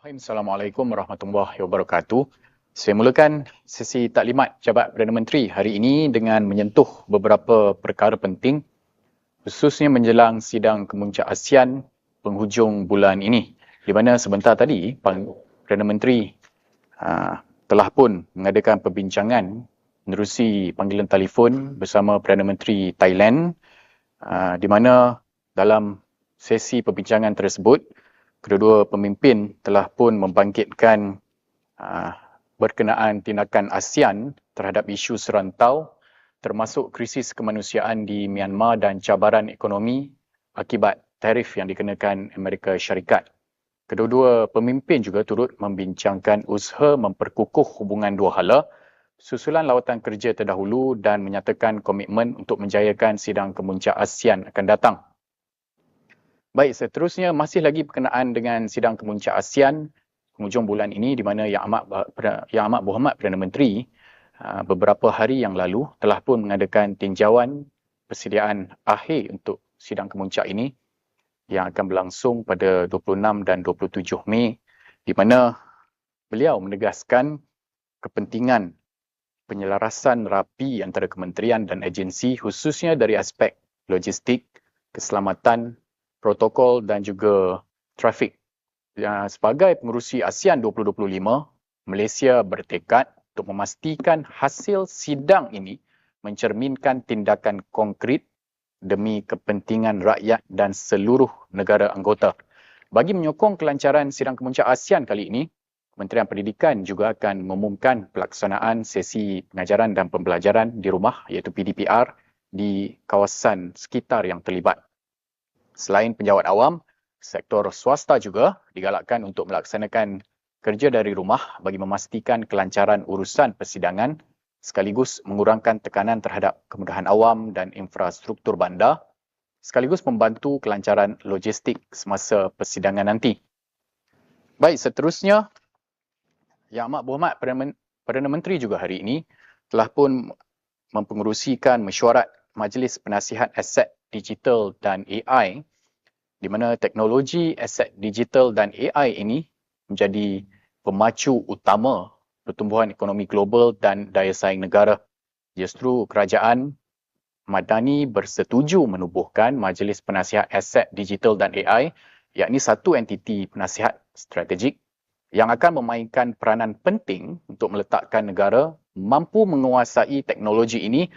Assalamualaikum warahmatullahi wabarakatuh. Saya mulakan sesi taklimat Jabat Perdana Menteri hari ini dengan menyentuh beberapa perkara penting khususnya menjelang sidang kemuncak ASEAN penghujung bulan ini di mana sebentar tadi Perdana Menteri uh, telah pun mengadakan perbincangan menerusi panggilan telefon bersama Perdana Menteri Thailand uh, di mana dalam sesi perbincangan tersebut kedua-dua pemimpin telah pun membangkitkan uh, berkenaan tindakan ASEAN terhadap isu serantau termasuk krisis kemanusiaan di Myanmar dan cabaran ekonomi akibat tarif yang dikenakan Amerika Syarikat. Kedua-dua pemimpin juga turut membincangkan usaha memperkukuh hubungan dua hala susulan lawatan kerja terdahulu dan menyatakan komitmen untuk menjayakan sidang kemuncak ASEAN akan datang. Baik, seterusnya masih lagi berkenaan dengan sidang kemuncak ASEAN penghujung bulan ini di mana Yang Amat, Yang Amat Muhammad Perdana Menteri uh, beberapa hari yang lalu telah pun mengadakan tinjauan persediaan akhir untuk sidang kemuncak ini yang akan berlangsung pada 26 dan 27 Mei di mana beliau menegaskan kepentingan penyelarasan rapi antara kementerian dan agensi khususnya dari aspek logistik, keselamatan, protokol dan juga trafik. Sebagai pengurusi ASEAN 2025, Malaysia bertekad untuk memastikan hasil sidang ini mencerminkan tindakan konkret demi kepentingan rakyat dan seluruh negara anggota. Bagi menyokong kelancaran sidang kemuncak ASEAN kali ini, Kementerian Pendidikan juga akan mengumumkan pelaksanaan sesi pengajaran dan pembelajaran di rumah iaitu PDPR di kawasan sekitar yang terlibat. Selain penjawat awam, sektor swasta juga digalakkan untuk melaksanakan kerja dari rumah bagi memastikan kelancaran urusan persidangan sekaligus mengurangkan tekanan terhadap kemudahan awam dan infrastruktur bandar sekaligus membantu kelancaran logistik semasa persidangan nanti. Baik, seterusnya Yang Amat Berhormat Perdana Menteri juga hari ini telah pun mempengerusikan mesyuarat Majlis Penasihat Aset Digital dan AI di mana teknologi aset digital dan AI ini menjadi pemacu utama pertumbuhan ekonomi global dan daya saing negara. Justru kerajaan Madani bersetuju menubuhkan Majlis Penasihat Aset Digital dan AI yakni satu entiti penasihat strategik yang akan memainkan peranan penting untuk meletakkan negara mampu menguasai teknologi ini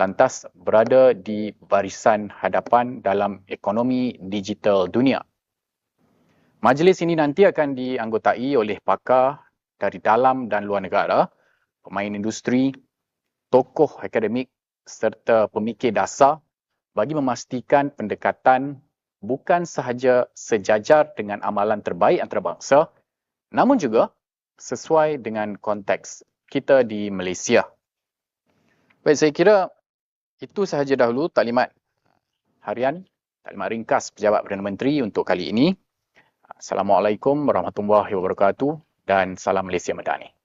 lantas berada di barisan hadapan dalam ekonomi digital dunia. Majlis ini nanti akan dianggotai oleh pakar dari dalam dan luar negara, pemain industri, tokoh akademik serta pemikir dasar bagi memastikan pendekatan bukan sahaja sejajar dengan amalan terbaik antarabangsa namun juga sesuai dengan konteks kita di Malaysia. Baik, saya kira itu sahaja dahulu taklimat harian, taklimat ringkas Pejabat Perdana Menteri untuk kali ini. Assalamualaikum warahmatullahi wabarakatuh dan salam Malaysia Madani.